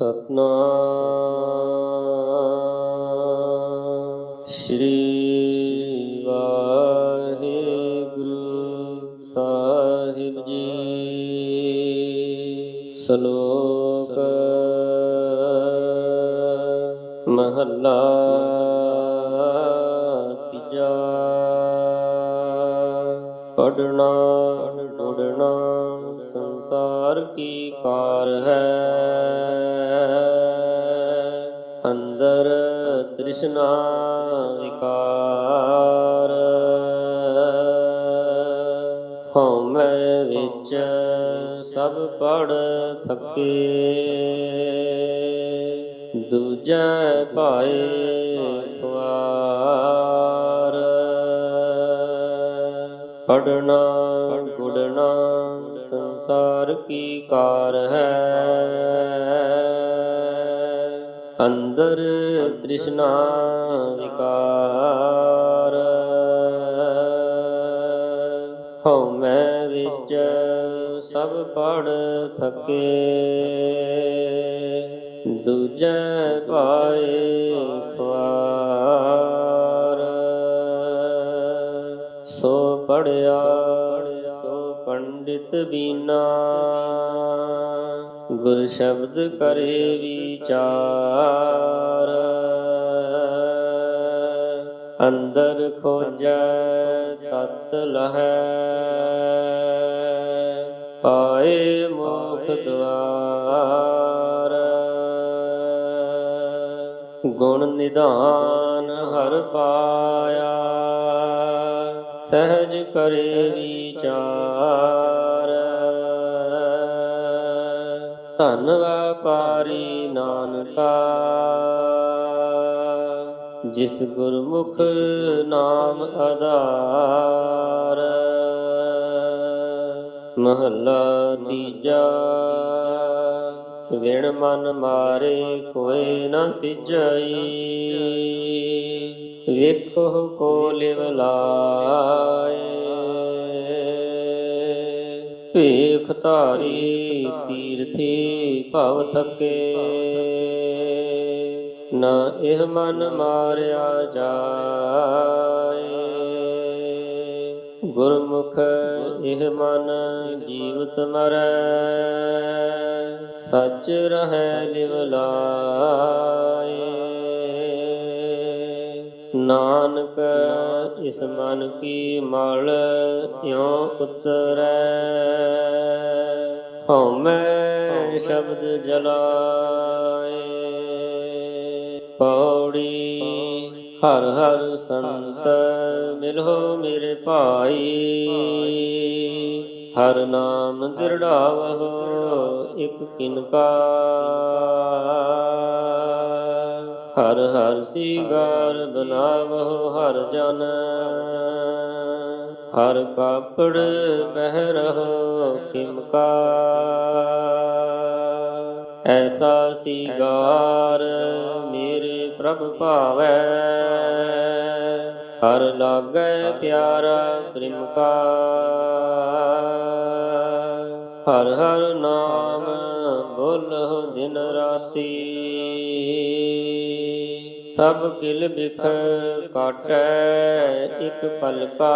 ਸਤਨਾਮ। ਸ੍ਰੀ ਵਾਹਿਗੁਰੂ ਸਾਹਿਬ ਜੀ। ਸ਼ਲੋਕ ਮਹੱਲਾ ਤੀਜਾ। ਪੜਨਾ ਉਡਣਾ ਸੰਸਾਰ ਕੀ ਕਾਰ ਹੈ? ਤ੍ਰਿਸ਼ਨਾ ਵਿਕਾਰ ਹਉਮੈ ਵਿੱਚ ਸਭ ਪੜ ਥਕੇ, ਦੂਜੈ ਭਾਏ ਖੁਆਰ। ਪੜਨਾ ਗੁੜਨਾ ਸੰਸਾਰ ਕੀ ਕਾਰ ਹੈ? ਅੰਦਰ ਤ੍ਰਿਸ਼ਨਾ ਵਿਕਾਰ। ਹਉ ਮੈਂ ਵਿੱਚ ਸਭ ਪੜ ਥਕੇ। ਦੂਜੈ ਪਾਏ ਖੁਆਰ। ਸੋ ਪੜਿਆ ਸੋ ਪੰਡਿਤ ਬੀਨਾ। ਗੁਰ ਸ਼ਬਦ ਕਰੇ ਵਿਚਾਰ। ਅੰਦਰ ਖੋਜੈ, ਤਤ ਲਹੈ। ਪਾਏ ਮੁਖ ਦਵਾਰ। ਗੁਣ ਨਿਧਾਨ ਹਰ ਪਾਇਆ। ਸਹਿਜ ਕਰੇ ਵਿਚਾਰ। ਧਨ ਵਪਾਰੀ ਨਾਨਕਾ। ਜਿਸ ਗੁਰਮੁਖ ਨਾਮ ਆਧਾਰ, ਮਹੱਲਾ ਤੀਜਾ। ਵਿਣ ਮਨ ਮਾਰੇ ਕੋਏ ਨਾ ਸਿਜਈ ਵੇਖੋ ਕੋ ਲਿਵ ਲਾਏ। ਭੇਖ ਧਾਰੀ ਤੀਰਥੀ ਭਵ ਥਕੇ। ਨਾ ਇਹ ਮਨ ਮਾਰਿਆ ਜਾਏ। ਗੁਰਮੁਖ ਇਹ ਮਨ ਜੀਵਤ ਮਰੈ। ਸੱਚ ਰਹੈ ਲਿਵ ਲਾਏ। ਨਾਨਕ, ਇਸ ਮਨ ਕੀ ਮਲ ਇਉ ਉਤਰੈ। ਹਉਮੈ ਸ਼ਬਦ ਜਲਾਏ। ਪੌੜੀ ਹਰ ਹਰ ਸੰਤ ਮਿਲੋ ਮੇਰੇ ਭਾਈ। ਹਰ ਨਾਮ ਦਿਰੜਾਵਹੁ, ਇਕ ਕਿਨਕਾ ਹਰ ਹਰ ਸੀਗਾਰ ਬਨਾਵਹੁ ਹਰ ਜਨ। ਹਰ ਕਾਪੜ ਬਹਿ ਰਹੋ ਖਿਮਕਾ। ਐਸਾ ਸੀਗਾਰ ਮੇਰੇ ਪ੍ਰਭ ਭਾਵੈ। ਹਰ ਲਾਗੈ ਪਿਆਰਾ ਪ੍ਰਿਮਕਾ ਹਰ ਹਰ ਨਾਮ ਦਿਨ ਰਾਤੀ। ਸਭ ਕਿਲ ਬਿਖ ਕਾਟੈ, ਇਕ ਪਲਕਾ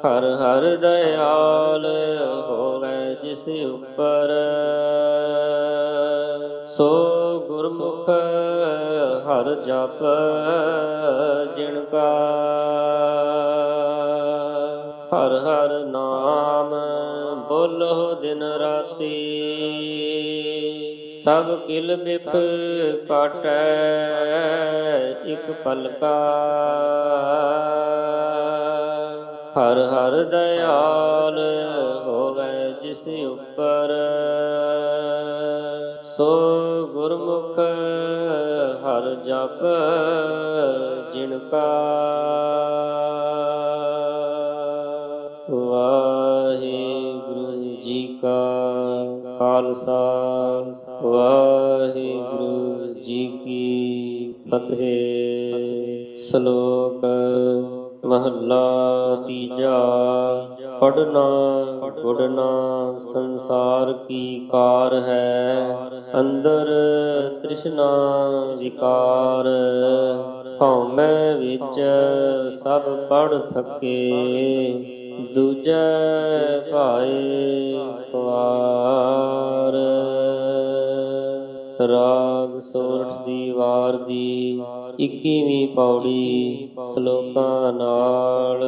ਹਰ ਹਰ ਦਇਆਲ ਹੋਵੇ ਜਿਸ ਉਪਰ। ਸੋ ਗੁਰਮੁਖ ਹਰ ਜਪ ਜਿਣ ਕਾ। ਸਭ ਕਿਲ ਬਿਖ ਕਾਟੈ, ਇਕ ਪਲਕਾ। ਹਰ ਹਰ ਦਇਆਲ ਹੋਵੇ ਜਿਸ ਉੱਪਰ, ਸੋ ਗੁਰਮੁਖ ਹਰ ਜਪ ਜਿਣ ਕਾ ਖਾਲਸਾ, ਵਾਹਿਗੁਰੂ ਜੀ ਕੀ ਫਤਿਹ। ਸ਼ਲੋਕ ਮਹੱਲਾ ਤੀਜਾ ਪੜਨਾ ਗੁੜਨਾ ਸੰਸਾਰ ਕੀ ਕਾਰ ਹੈ? ਅੰਦਰ ਤ੍ਰਿਸ਼ਨਾ ਵਿਕਾਰ ਹਉਮੈ ਵਿੱਚ ਸਭ ਪੜ ਥਕੇ। ਦੂਜੈ ਭਾਏ ਖਵਾਰ ਰਾਗ ਸੋਰਠ ਦੀ ਵਾਰ ਦੀ 21ਵੀਂ ਪੌੜੀ ਸ਼ਲੋਕਾਂ ਨਾਲ।